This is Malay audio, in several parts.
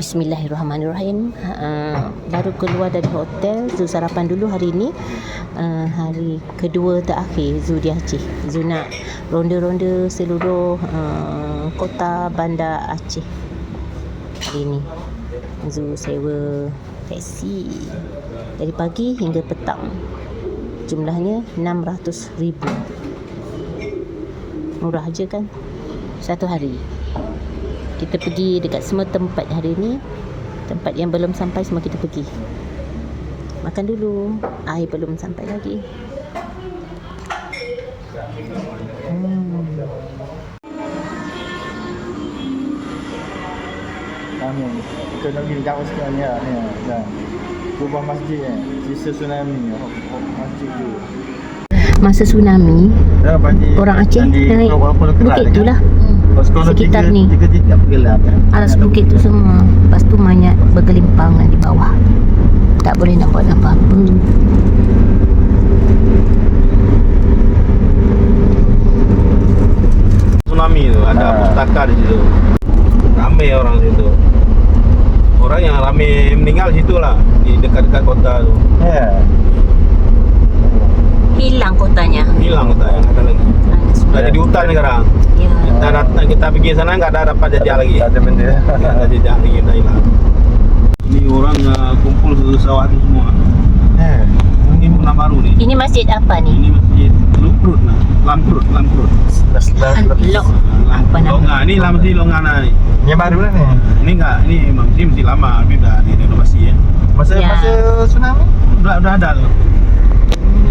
Bismillahirrahmanirrahim. Uh, baru keluar dari hotel, Zu sarapan dulu hari ini. Uh, hari kedua terakhir Zu di Aceh. Zu nak ronda-ronda seluruh uh, kota bandar Aceh. Hari ini. Zu sewa taksi dari pagi hingga petang. Jumlahnya 600,000. Murah je kan? Satu hari kita pergi dekat semua tempat hari ni. Tempat yang belum sampai semua kita pergi. Makan dulu. Air belum sampai lagi. Hmm. Kami ekonomi jauh sekian ya ni dan kubah masjid eh. Sisa tsunami. Oh, oh, masjid tu. Masa tsunami banjir orang Aceh naik bukit tu lah sekitar ni. tiga tiga pergelar atas bukit tu semua. Lepas tu mayat bergelimpangan di bawah. Tak boleh nak buat apa-apa. Tsunami tu ada Ah. pustaka di situ. Ramai orang situ. Orang yang ramai meninggal situ lah di dekat-dekat kota tu. Ya hilang kotanya. Hilang kota yang ada lagi. Dah jadi hutan sekarang. Ya. Kita datang kita pergi sana nggak ada dapat jejak lagi. Tak ada benda. Nggak ada jejak lagi dah hilang. Ini orang uh, kumpul ke sawah tu semua. Ya ini pernah baru ni. Ini masjid apa ni? Ini masjid Lumprut nah Lamprut Lamprut Lok. Apa nama? Longa ni lah masjid Longana ni Yang baru lah ni. Ini enggak ini masjid masih lama tapi dah direnovasi ya. Masa Ya. masa tsunami? Udah udah ada tu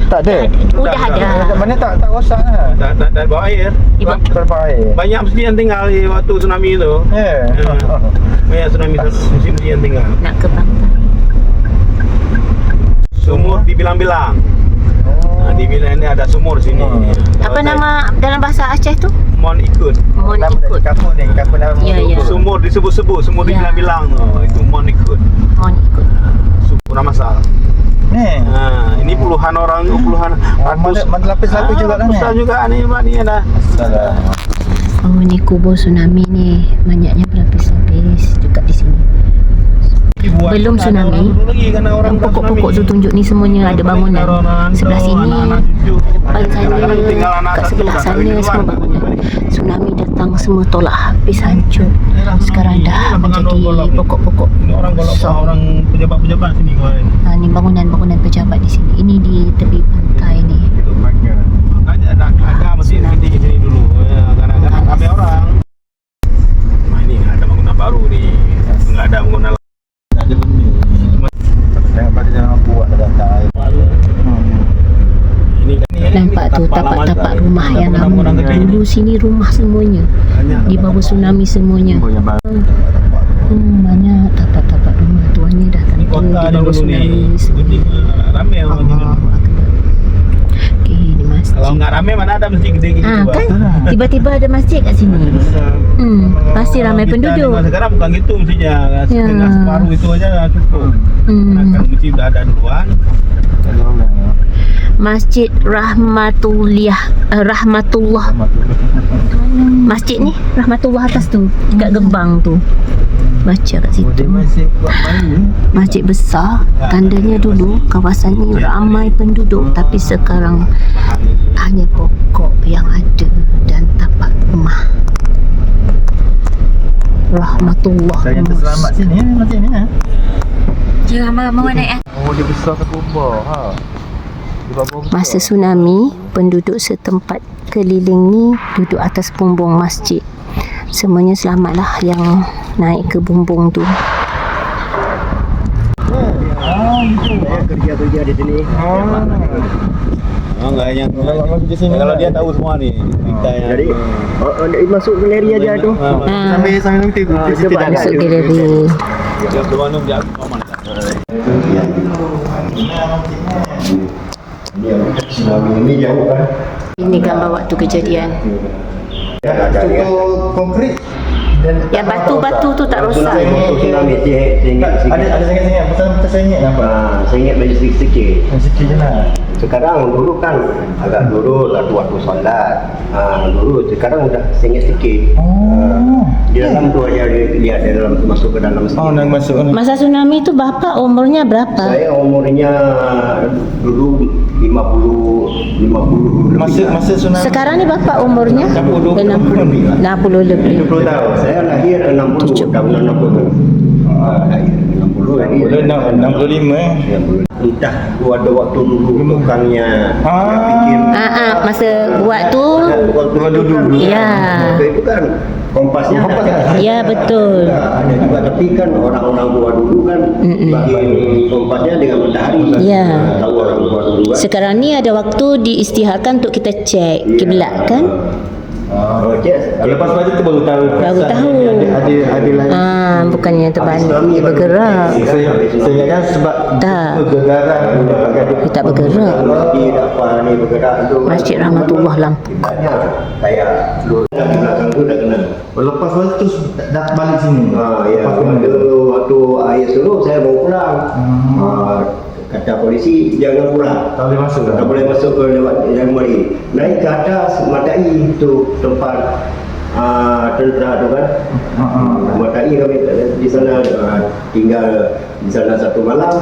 Tak ada? Udah Dah, ada. Dekat mana tak tak rosak lah. Dah dah, dah bawah air. Bawah Terlepas air. banyak masjid yang tinggal di waktu tsunami tu. Ya. Ya. banyak tsunami tu masjid-masjid yang tinggal. Nak ke Bangka sumur dibilang-bilang nah, di bilang ni ada sumur sini. Oh. apa nama dalam bahasa Aceh tu? Mon ikut. Mon Nama ikut. Kampung ni Kampung nama Ya, ya. sumur disebut-sebut sumur Ya. dibilang-bilang tu. Itu Mon ikut. Mon ikut. Sumur Ramasal Ni Nah, ini puluhan orang, puluhan Oh, mana- mana lapis satu juga lah ni. Besar juga ni, Pak ni. Salah Oh ni kubur tsunami ni Banyaknya berlapis-lapis juga di Belum tsunami. orang Yang pokok-pokok tu tunjuk ni semuanya ada bangunan Sebelah sini. Depan sana Kat sebelah sana semua bangunan Tsunami datang semua tolak habis hancur Sekarang dah menjadi pokok-pokok Ini orang pejabat-pejabat sini ha, Ni bangunan-bangunan pejabat di sini Ini di tepi pantai ni ada masjid Tsunami. tinggi sini dulu. Ya, kadang-kadang ramai orang. Nah, ini ada bangunan baru ni. Enggak ada bangunan lama. Tak ada benda. Jangan pada jangan buat dah datang air Hmm. Ini kan ni Nampak tu tapak-tapak rumah yang lama Dulu sini rumah semuanya Di bawah tsunami semuanya Hmm, banyak tapak-tapak rumah tuanya dah tentu di bawah tsunami uh, ramai orang. Okey, ni masjid. Kalau enggak ramai mana ada masjid gede gitu. Ah, kan? Tiba-tiba ada masjid kat sini. Hmm, pasti ramai Kita penduduk. Di sekarang bukan gitu mestinya. Ya. Setengah separuh itu aja cukup. Hmm. Kan mesti dah ada duluan. Ada orang ya. Masjid Rahmatullah uh, Rahmatullah. Masjid ni Rahmatullah atas tu, dekat gerbang tu. Baca kat situ. Masjid besar, tandanya dulu kawasan ni ramai penduduk tapi sekarang hanya pokok yang ada dan tapak rumah. Rahmatullah. Saya yang terselamat sini ya, masjid ni ya. Jangan mau naik eh. Oh dia besar ke kubah ha. Dia. Masa tsunami, penduduk setempat keliling ni duduk atas bumbung masjid. Semuanya selamatlah yang naik ke bumbung tu. Ah, kerja-kerja di sini. Ah. Oh, enggak yang Kalau masuk di sini kalau dia tahu semua ni cerita yang Jadi oh, oh, masuk galeri aja tu. Ah, Ha, Sambil sambil nanti Ah, coba dah. masuk galeri. dia berwanung dia aku mana tak. Tsunami ini jauh kan. Ini gambar waktu kejadian. Cukup konkret dan Yang batu-batu tu tak rosak. Tsunami singit ada ada sengit-sengit, betul betul sengit nampak. Ah, singit bagi sedikit-sedikit. Yang sikit je lah. sekarang dulu kan agak dulu waktu waktu solat. Ha, dulu sekarang udah sengit sikit. Oh. Di dalam tu aja dia lihat di dalam masuk ke dalam masjid. Oh, nak masuk ni. Masa tsunami tu bapak umurnya berapa? Saya umurnya dulu 50 50 lebih. Masa lah. masa tsunami. Sekarang ni bapak umurnya 60 60 60 lebih. 70 tahun. Saya lahir 60 tahun 60. Ah, lahir 60 lahir. Boleh nak 65 eh. 60. Entah ada waktu dulu tukangnya Ah. Ah, ah, masa buat tu waktu dulu dulu. Ya. Itu kan kompasnya Kompas ada. ada. Ya, betul. Ya, ada juga tapi kan orang-orang gua dulu kan Mm-mm. bikin kompasnya dengan matahari. Ya. Tahu orang gua dulu kan. Sekarang ni ada waktu diisytiharkan untuk kita cek kiblat kan? Oh, cek. Lepas belajar tu baru tahu. Baru tahu. Ada ada ada lain. Ah, bukannya terbalik, dia baru- bergerak. Saya saya ingatkan sebab Tak. kegagaran dia Dia tak bergerak. Masjid apa ni bergerak tu. kan. Masjid Rahmatullah Lampung. Ibaratnya saya dulu di belakang tu dah kenal. lepas tu terus dah balik sini. Ah, ya, Lepas kena. waktu, waktu air surut saya mau pulang. Hmm. Ah, kata polisi jangan pulang. Tak boleh masuk Tak dah. boleh masuk ke lewat jalan mari. Naik ke atas Matai tu tempat ah, tentera tu kan. Ha ah. Matai kami di sana ah, tinggal di sana satu malam.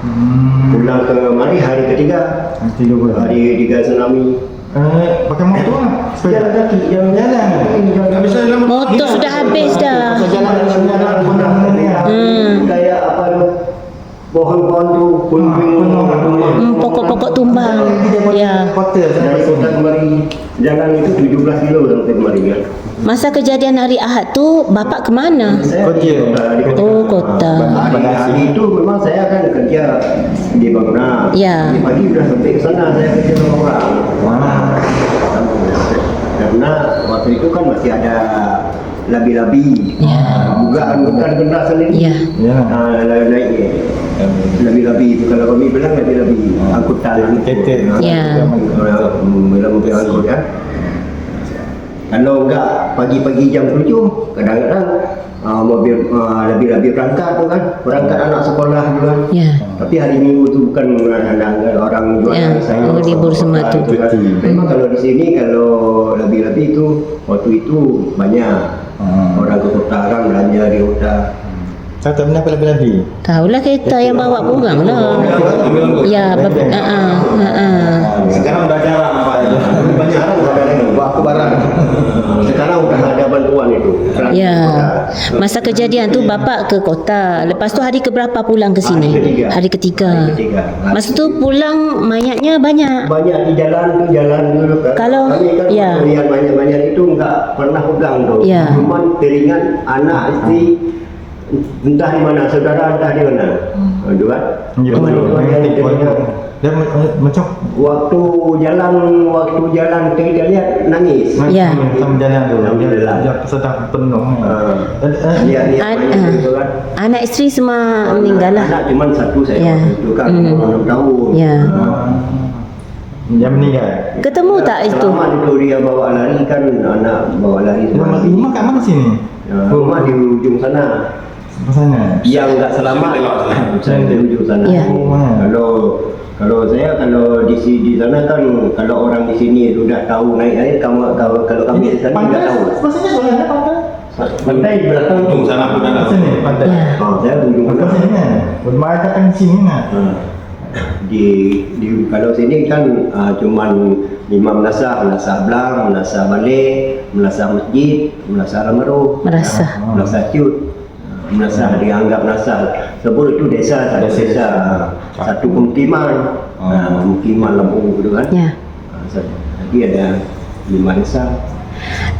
Hmm. Pulang ke mari hari ketiga. Hari tiga tsunami. Eh, pakai motor lah. Jalan kaki, jalan Jalan. Motor sudah habis dah. Jalan jalan jalan ni. Hmm. Tu? Pohon-pohon tu pun Hmm, pokok-pokok tumbang. Ya. Kota Dari saya. kota kemari jalan itu 17 kilo sampai kemari kan. Masa kejadian hari Ahad tu bapak ke mana? Saya kota. Oh, kota. Hari, hari itu memang saya akan kerja di bangunan. Ya. Pagi sudah sampai ke sana saya kerja sama orang. Wah. Karena waktu itu kan masih ada labi-labi. Ya. Bukan bukan kendaraan sendiri. Ya. Ya. Ah, naik labi-labi itu kalau kami bilang labi-labi angkutan Ketek. Ya. bila mobil angkut ya kalau enggak pagi-pagi jam 7 kadang-kadang uh, mobil uh, labi-labi berangkat tu kan berangkat anak sekolah tu kan Ya. tapi hari minggu tu bukan anak orang jual Ya, oh, libur semua tu. memang kalau di sini kalau labi-labi itu waktu itu banyak Hmm. orang ke kota orang belanja di kota Saya tak pernah lebih-lebih. Tahulah kereta yang bawa pulang lah. Ya, bab- ah, ah, ah. Sekarang dah jarang nampak itu. banyak orang dah ada bawa aku barang sekarang udah ada bantuan itu Ya. Masa kejadian tu bapak ke kota. Lepas tu hari keberapa pulang ke sini? Hari ketiga. Hari. Masa tu pulang mayatnya banyak. banyak di jalan tu jalan dulu kan Kalau- ya. yang banyak-banyak itu enggak pernah pegang tu Ya. cuma teringat anak isteri entah di mana saudara entah di mana hmm. itu kan Ya. Dia ma- ma- macam waktu jalan waktu jalan kita lihat nangis Ya. sama jalan tu. Alhamdulillah. dia sedang penuh. Eh, lihat lihat An- itu kan Anak isteri semua meninggal lah. anak cuma satu saya Ya. waktu itu kan Hmm. umur 6 tahun Ya. ah. Dia meninggal. Ketemu tak itu? Selamat itu dia bawa lari kan anak bawa lari Rumah, rumah kat mana sini? Ya, rumah di ujung sana. Sana. Yang enggak selamat saya di ujung sana. Ya. Kalau kalau saya kalau di si- di sana kan kalau orang di sini sudah tahu naik air kamu kalau kalau kami di sana pantai. tidak tahu. Maksudnya sebenarnya pantai. Pantai di belakang Ujung sana pun ada. Sini pantai. Ya. Oh, saya di ujung Kat sana. sini kan. Rumah katakan di sini nah. Ha. Di, di kalau sini kan uh, cuman lima menasah, menasah belang, menasah balik, menasah masjid, menasah lamaru, Merasah. menasah ciut, menasah dianggap menasah. Sebut itu desa, satu Desa. desa, satu pemukiman, Oh. uh, pemukiman lembu gitu kan. Ya. Uh, Jadi ada lima desa,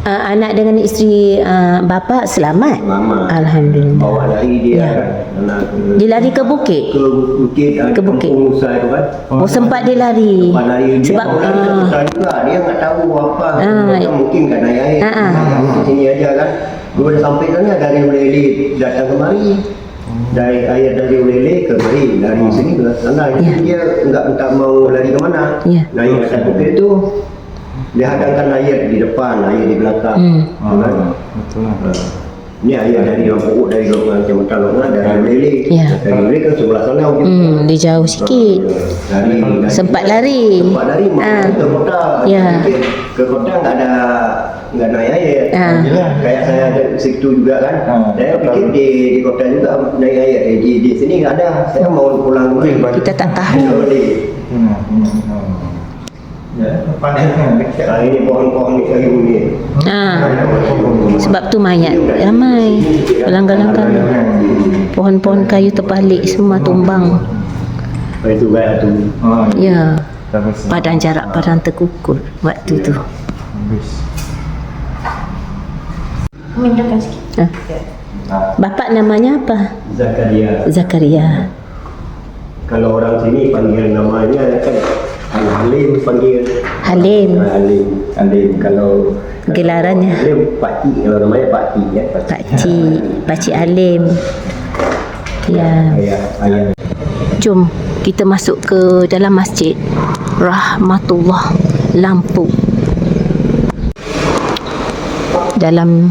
Uh, anak dengan isteri uh, bapak selamat. lama. Alhamdulillah. Bawa lari dia Ya. kan, anak ke, Dia lari ke bukit. ke bukit, uh, Ke bukit. kampung Musa itu kan. Oh sempat dia lari. Lepas lari dia Sebab Sebab, orang ah, uh, juga dia nggak tahu apa Ah, Macam mungkin kat naik air Ah, ah. di sini aja kan Gua dah sampai sana dari Ulele datang kemari dari air dari Ulele ke mari dari sini ke sana Ya. jadi dia nggak entah mau lari ke mana Ya. naik atas bukit tu dia hadangkan air di depan air di belakang Hmm. Ah, kan? betul lah. Ah. Ni air dari Lampuk, dari Kecamatan Lokman, dari Lele. Ya. Dari Lele kan sebelah sana. Hmm, dia jauh sikit. Dari, dari Sempat lari. Sempat lari, Ah. ha. ke kota. Ya. Ke kota tak ada nggak naik. Ah. Yelah, kayak saya ada situ juga kan. Ah, saya pikir di, di kota juga naik air. Eh, di, di sini nggak ada. Saya mau pulang? Kita tak tahu. Hmm. Hmm. Hmm. Ya, kan. Ah, ini pohon-pohon ni kayu ni. Ha, sebab tu mayat ramai. Langgar-langgar. Pohon-pohon kayu terbalik semua tumbang. Itu kan tu. Oh, Ya, Terus. padang jarak padang terkukur waktu tu. Habis. Ha. Ah, Bapak namanya apa? Zakaria. Zakaria. Kalau orang sini panggil namanya kan Al Halim panggil. Halim. Ah, Halim. Halim kalau Gelarannya? Halim Pak Cik kalau namanya Pak Cik ya. Pak Pak Cik, Pak Cik Halim. Ya. Ayah, ayah. Jom kita masuk ke dalam masjid Rahmatullah Lampu. Dalam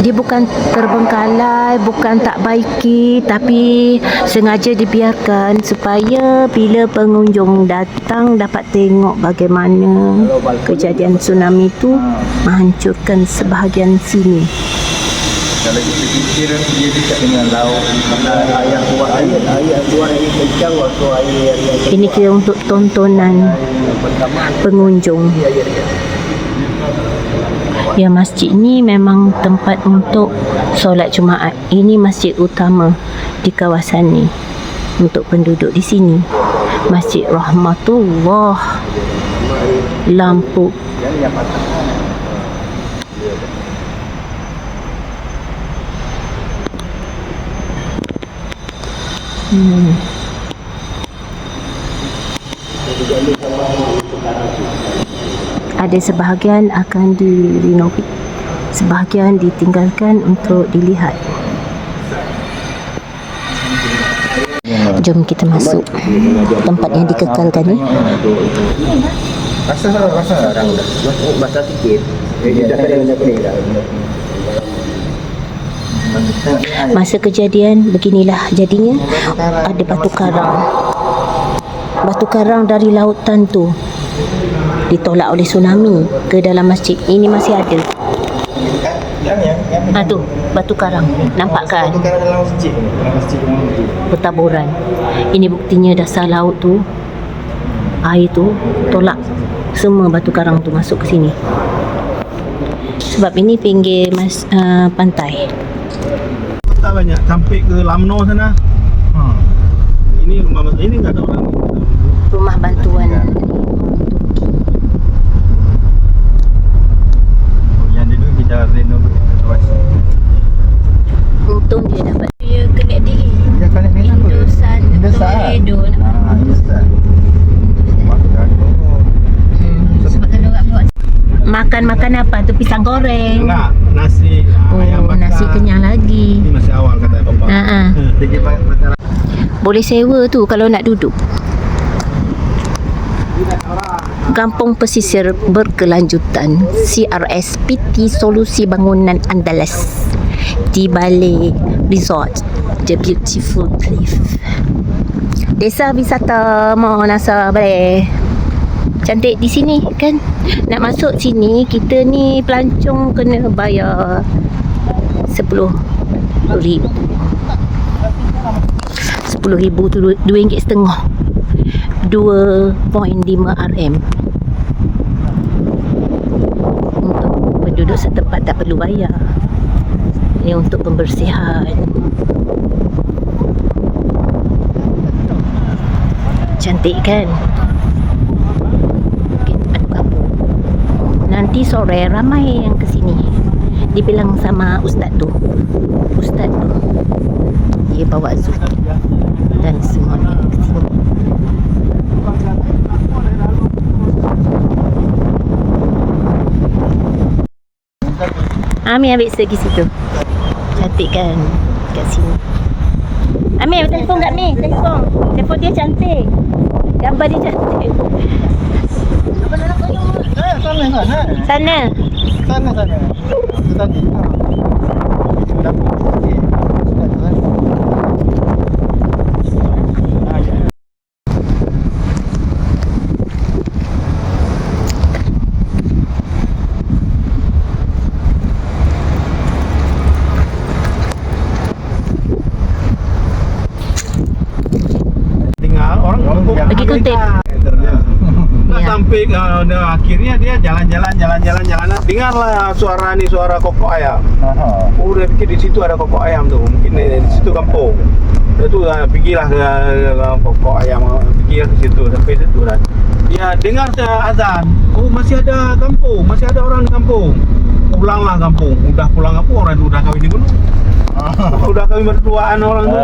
Dia bukan terbengkalai, bukan tak baiki tapi sengaja dibiarkan supaya bila pengunjung datang dapat tengok bagaimana kejadian tsunami itu menghancurkan sebahagian sini. kalau kita fikir dia dekat dengan laut, ayah kuat air, Ayah buat air kencang waktu air Ini kira untuk tontonan pengunjung. Ya masjid ni memang tempat untuk solat Jumaat. Ini masjid utama di kawasan ni untuk penduduk di sini. Masjid Rahmatullah Lampu. Hmm. Ada sebahagian akan direnovate, sebahagian ditinggalkan untuk dilihat. Jom kita masuk tempat yang dikekalkan ni. Rasa rasa orang dah. Masa sikit. Jadi dah kena benda kuning dah. Masa kejadian beginilah jadinya ada batu karang. Batu karang dari lautan tu ditolak oleh tsunami ke dalam masjid. Ini masih ada. Yang yang yang Ha tu, batu karang. Nampak kan? Itu kan dalam masjid dalam masjid dalam masjid. Bertaburan. Ini buktinya dasar laut tu air tu tolak semua batu karang tu masuk ke sini. Sebab ini pinggir mas, uh, pantai. Tak banyak sampai ke Lamno sana. Ha. Ini rumah ini tak ada orang. Rumah bantuan Oh, renovate kawasan. Untung dia dapat dia kena di Dia ni apa? Indosan Indosan. Toledo Ah, Indosan. Makan. hmm. Buat Makan makan apa tu pisang goreng Enggak, nasi ah, ayam Oh bakar. nasi kenyang lagi Ini masih awal kata papa. Ha ah. Boleh sewa tu kalau nak duduk Kampung Pesisir Berkelanjutan CRS PT Solusi Bangunan Andalas. Di Balai Resort The Beautiful Cliff. Desa wisata Monasa Balai. Cantik di sini kan? Nak masuk sini kita ni pelancong kena bayar 10 ribu. 10 ribu tu 2 ringgit setengah. 2.5 RM untuk penduduk setempat tak perlu bayar ini untuk pembersihan cantik kan nanti sore ramai yang ke sini Dia bilang sama ustaz tu. Ustaz tu. Dia bawa Zu dan semua ke sini. Ami ambil segi situ. Cantik kan kat sini. Ami telefon kat Mi, telefon. Telefon dia cantik. Gambar dia cantik. Eh, sana sana. Sana. Sana sana. Itu tadi. Ha. Itu dapur. Okey. Sana sana. Ah, ya. tinggal orang kutip. Nah, Ya. sampai uh, dah akhirnya dia jalan-jalan jalan-jalan jalan dengarlah suara ni suara kokok ayam. Aha. Oh dia fikir di situ ada kokok ayam tu. Mungkin di, di situ kampung. Dia tu uh, pergilah ke, ke kokok ayam. Pergilah ke situ Sampai situ dah. Dia dengar saya azan. Oh masih ada kampung Masih ada orang di kampung. Pulanglah kampung. Udah pulang kampung Orang tu udah kahwin di gunung Udah kahwin berduaan orang tu.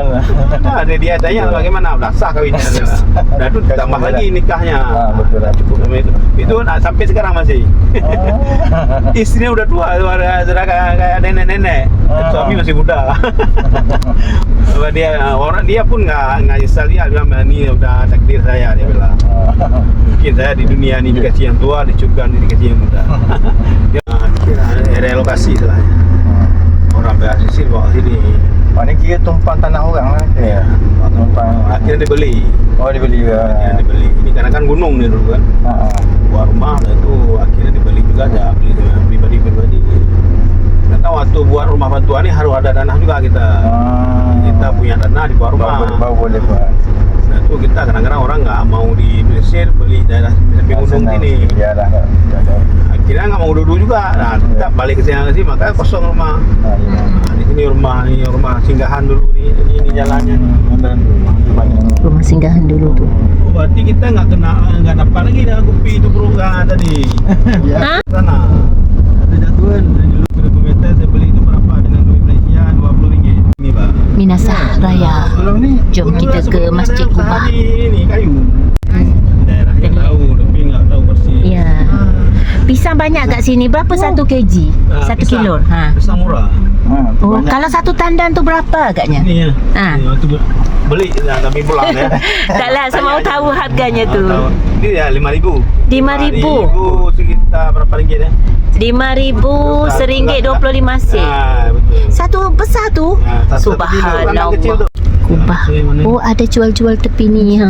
Nah, dia, dia tanya bagaimana Udah sah kahwinnya dia. Dah tu tambah lagi nikahnya Ah, betul lah. Cukup sama itu Itu nak sampai sekarang masih Ah. Istrinya udah tua, sudah, sudah kayak, kayak nenek-nenek. Ah. Suami masih muda. Dia orang dia pun nggak nggak nyesal dia bilang ini udah takdir saya dia bilang. Mungkin saya di dunia ini dikasih yang tua, di surga ini dikasih yang muda. dia kira relokasi istilahnya. Orang PRCC bawa ke sini. Oh, ni kira tumpang tanah orang lah. Ya. Tumpang. Akhirnya dia beli. Oh, dia beli juga. Akhirnya dia beli. Ini karena kan gunung ni dulu kan. Ha. buat rumah dah tu akhirnya dibeli juga dah beli dengan pribadi-pribadi. Kata waktu buat rumah bantuan ni harus ada dana juga kita. Ah. Kita punya dana di buat rumah. Baru, baru boleh buat. Tu kita kadang-kadang orang nggak mau di Mesir beli daerah samping gunung sini. Ya dah. dah, dah, dah. Akhirnya nggak mau duduk juga. Nah kita balik ke sini sini makanya kosong rumah. Ya. Nah, di sini rumah ni rumah singgahan dulu ni ini, ini jalannya banyak. Rumah singgahan dulu tu. Oh, berarti kita nggak kena nggak dapat lagi dah kopi itu berungga tadi. Ya. Sana ada jatuhan Minasah Raya. Jom kita ke Masjid Kubah. Ini kayu. Hmm. Ya. Pisang banyak kat sini. Berapa oh. satu kg? Uh, satu pisang, kilo. Ha. Pisang murah. Ha, oh, banyak. kalau satu tandan tu berapa agaknya? Ini ya. Ha. Itu beli lah kami pulang ya. Taklah saya mau tahu harganya ah, tu. Ini RM5,000. RM5,000. RM5,000 Sekitar berapa ringgit ya? 5000 seringgit 25. Satu besar tu. Ha, Subhanallah. Kubah. Oh ada jual-jual tepi ni ha.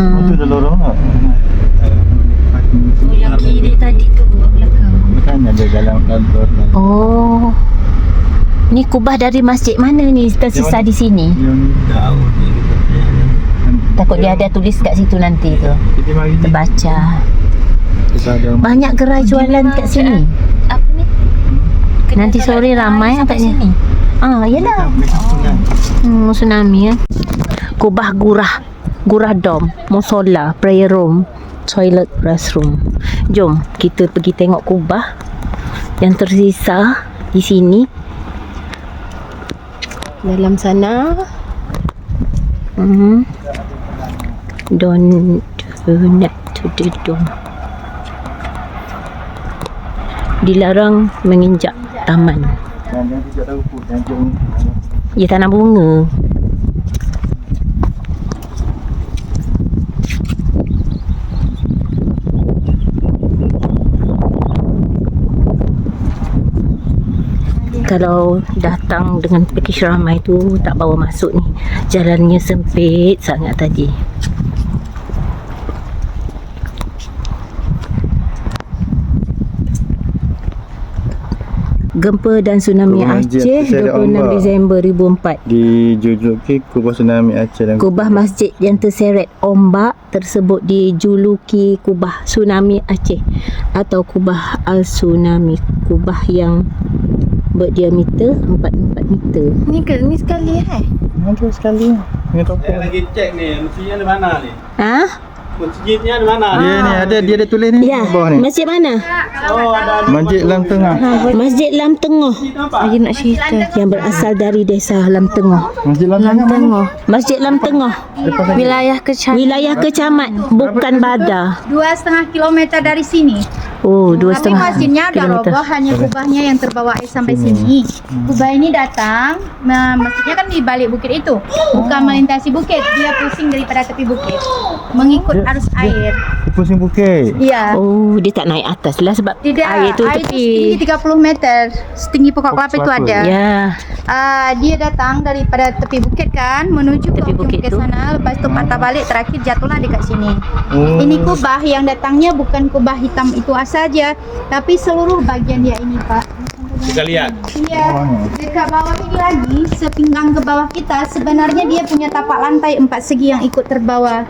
Oh, yang kiri tadi tu belakang. ada. Oh. Ni kubah dari masjid mana ni tersisa di sini? Takut dia ada tulis kat situ nanti tu. Terbaca. Banyak gerai jualan kat sini apa ni? Nanti sore ramai agaknya. Ah, yalah. Hmm, tsunami ya. Kubah gurah. Gurah dom, musola, prayer room, toilet, restroom. Jom kita pergi tengok kubah yang tersisa di sini. Dalam sana. Hmm. Don't donate to the dome. Dilarang menginjak taman. Ya tanam bunga. Kalau datang dengan package ramai tu tak bawa masuk ni. Jalannya sempit sangat tadi. Gempa dan tsunami Kubah Aceh Syed 26 Ombak. Disember 2004. Dijuluki Kubah Tsunami Aceh dan Kubah masjid yang terseret ombak tersebut dijuluki Kubah Tsunami Aceh atau Kubah Al-Tsunami. Kubah yang berdiameter 44 meter. Ni ke ni sekali eh? Ada sekali. Topik. Saya lagi cek ni, mestinya di mana ni? Ha? Masjidnya di mana? Dia ni ada dia ada tulis ni Ya, bawah ni. masjid mana? Oh, ada Masjid Lam Tengah. Masjid Lam Tengah. Saya nak cerita. Yang berasal dari desa Lam Tengah. Masjid Lam Tengah. mana? Masjid Lam Tengah. Wilayah Kecaman. Wilayah Kecamat, bukan Bada. dua setengah kilometer dari sini. Oh, dua Tapi setengah masjidnya udah kilometer. roboh, hanya kubahnya yang terbawa air sampai sini. Kubah ini datang, nah, masjidnya kan di balik bukit itu, bukan melintasi bukit, dia pusing daripada tepi bukit, mengikut arus air. Di Pusing Bukit. Iya. Oh, dia tak naik atas lah sebab Tidak, air tu air itu tepi. setinggi 30 meter, setinggi pokok kelapa itu ada. Ya. Ah, dia datang daripada tepi bukit kan, menuju ke Tepi ujung bukit bukit tu. sana, lepas itu patah balik, terakhir jatuhlah dekat sini. Oh. Ini kubah yang datangnya bukan kubah hitam itu saja, tapi seluruh bagian dia ini, Pak. Kita lihat. Iya, dekat bawah ini lagi, sepinggang ke bawah kita, sebenarnya dia punya tapak lantai empat segi yang ikut terbawa.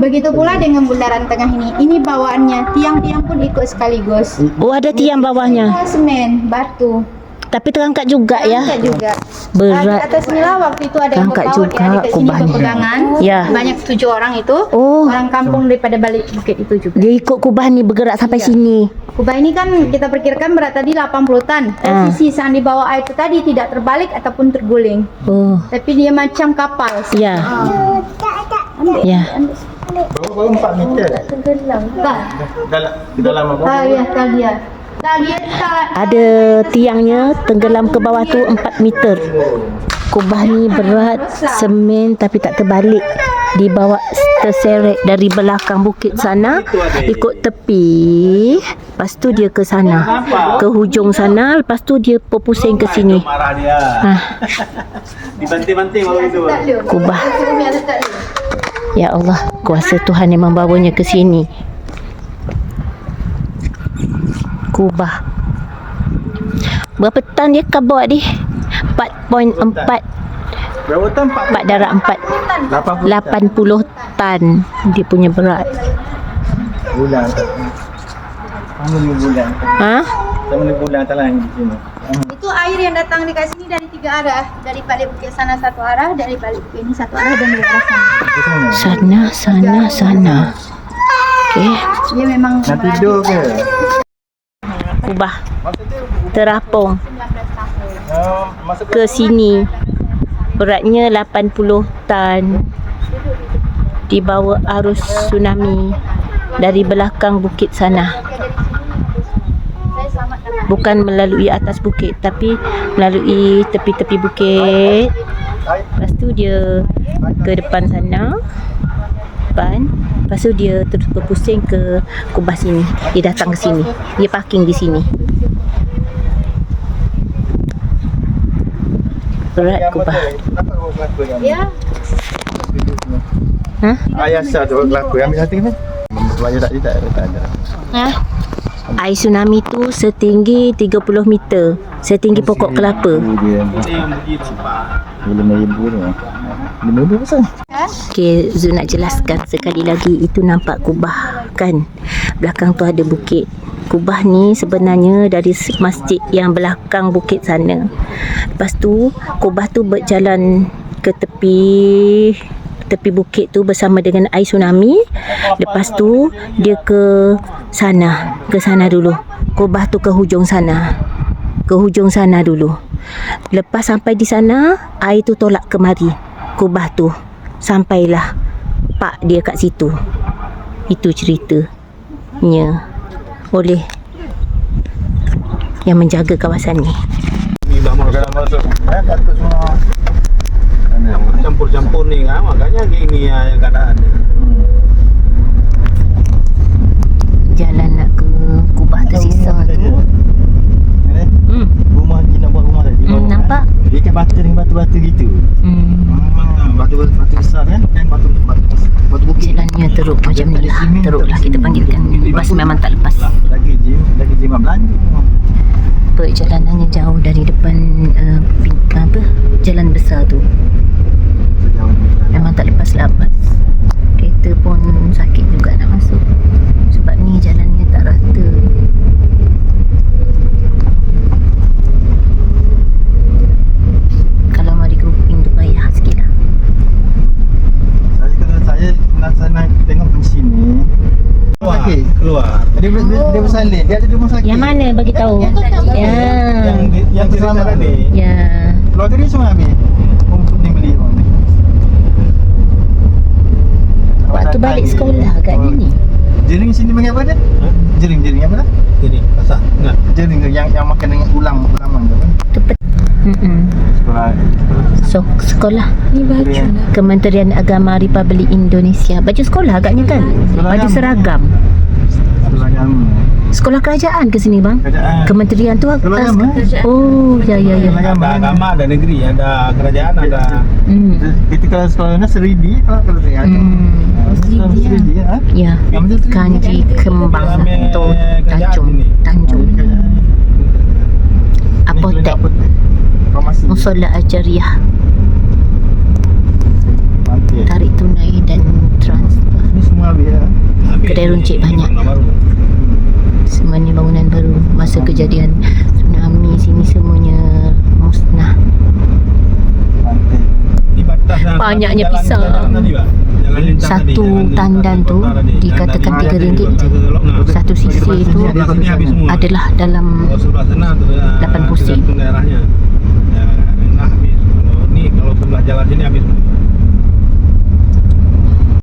Begitu pula dengan bundaran tengah ini. Ini bawaannya, tiang-tiang pun ikut sekaligus. Oh, ada tiang bawahnya. Semua semen, batu, Tapi terangkat juga ya. angkat juga. Berat. Di atas inilah waktu itu ada yang Angkat berpawat juga ya, dekat sini berpegangan. Ya. Banyak tujuh orang itu. Oh. Orang kampung daripada balik bukit itu juga. Dia ikut kubah ni bergerak sampai Iya. sini. Kubah ini kan kita perkirakan berat tadi 80 tan. Ah. Posisi saat di bawah air itu tadi tidak terbalik ataupun terguling. Oh, Tapi dia macam kapal. ya. Ya. Baru 4 meter. Tenggelam. Tak. Dalam di dalam apa? Ah, ya, tak dia. Ada tiangnya tenggelam ke bawah tu 4 meter. Kubah ni berat semen tapi tak terbalik. Dibawa terseret dari belakang bukit sana ikut tepi. Lepas tu dia ke sana. Ke hujung sana. Lepas tu dia berpusing ke sini. Ha, Dibanting-banting kubah. Ya Allah, kuasa Tuhan yang membawanya ke sini. Kubah. Berapa tan dia bawa ni? 4.4 Berapa tan? 4 4 darab 4 80 tan dia punya berat. bulan. Sama ni bulan. Ha? Sama ni bulan tak lain di sini. Itu air yang datang dekat sini dari tiga arah. Dari balik bukit sana satu arah, dari balik bukit ini satu arah dan dari arah sana. Sana. Sana, sana, sana. Okey, Dia memang Nak tidur ke? Kubah terapung ke sini. Beratnya 80 tan. Dibawa arus tsunami dari belakang bukit sana. Bukan melalui atas bukit tapi melalui tepi-tepi bukit. Lepas tu dia ke depan sana. Depan. Lepas tu dia terus berpusing ke kubah sini. Dia datang ke sini. Dia parking di sini. Berat kubah. Ni? Ya, Ha? Ayah sah tu kelakar. Ambil satu ni. Sebab dia tak, dia tak, ada. Ha? Air tsunami tu setinggi 30 meter. Setinggi pokok kelapa. Itu dia. Ini yang berdiri tempat. Pasal? Okey, Zul nak jelaskan sekali lagi itu nampak kubah kan. Belakang tu ada bukit. Kubah ni sebenarnya dari masjid yang belakang bukit sana. Lepas tu kubah tu berjalan ke tepi tepi bukit tu bersama dengan air tsunami. Lepas tu dia ke sana, ke sana dulu. Kubah tu ke hujung sana. Ke hujung sana dulu. Lepas sampai di sana, air tu tolak kemari. Kubah tu sampailah pak dia kat situ. Itu ceritanya oleh yang menjaga kawasan ni. Ni dah masuk. Kalau masuk. Eh, takut semua. Campur-campur ni kan. Makanya gini ya yang keadaan ni. Hmm. Jalan nak ke kubah tersisa Rumah tu. Ni, Hmm, Rumah Haji nak buat rumah tadi. hmm nampak? Dia kan batu dengan batu-batu gitu. Hmm, Batu-batu batu besar kan? Dan batu batu batu bukit. jalannya teruk macam ni lah. Teruklah kita panggilkan. Bas memang tak lepas. Lagi jim, lagi jim belanja. Perjalanannya jauh dari depan uh, apa jalan besar tu. Memang tak lepas lapas Kereta pun sakit juga nak masuk Sebab ni jalannya tak rata Kalau mari grouping tu payah sikit lah Saya kalau saya nak saya naik tengok mesin ni sakit. Keluar. Dia dia, dia, dia bersalin. Dia ada di rumah sakit. Yang mana bagi tahu? Ya. Yang di- yang cerita selamat tadi. Ya. Keluarga dia semua habis. Orang putih beli orang ni. Waktu balik sekolah agaknya ni. Jering sini panggil apa dia? Ha? Jering-jering apa dah? Jadi pasal. Nak. Jering yang yang makan dengan ulang ulaman tu kan? Tu pet. Mm-mm. Sekolah. So, sekolah Ni baju Kementerian. lah. Kementerian Agama Republik Indonesia. Baju sekolah agaknya kan? Sekolah Baju seragam. Sekolah agama. Sekolah kerajaan ke sini bang? Kerajaan. Kementerian tu Sekolah agama. Oh, ya ya ya. Ada agama, ada negeri, ada kerajaan, ada Hmm. Kita kalau sekolah mana seridi kalau tengah. Hmm. Seridi. Seridi ya. Ya. Kanji Kembang tu kerajaan Tanjung. Tanjung. Apotek. Musola Ajariah. Tarik tunai dan transfer. Ni semua. Habis Kedai runcit banyak. bangunan baru. Semua ni bangunan baru Masa kejadian tsunami sini semuanya musnah Banyaknya pisang. tadi, Satu tandan tu dikatakan tiga ringgit. Satu sisi Sebelah tu sini Sebelah sini habis semua. adalah dalam Kalau sebelah sana tu dah 80 sen. tergantung daerahnya. Ya, rendah habis. Kalau ni kalau sebelah jalan sini habis.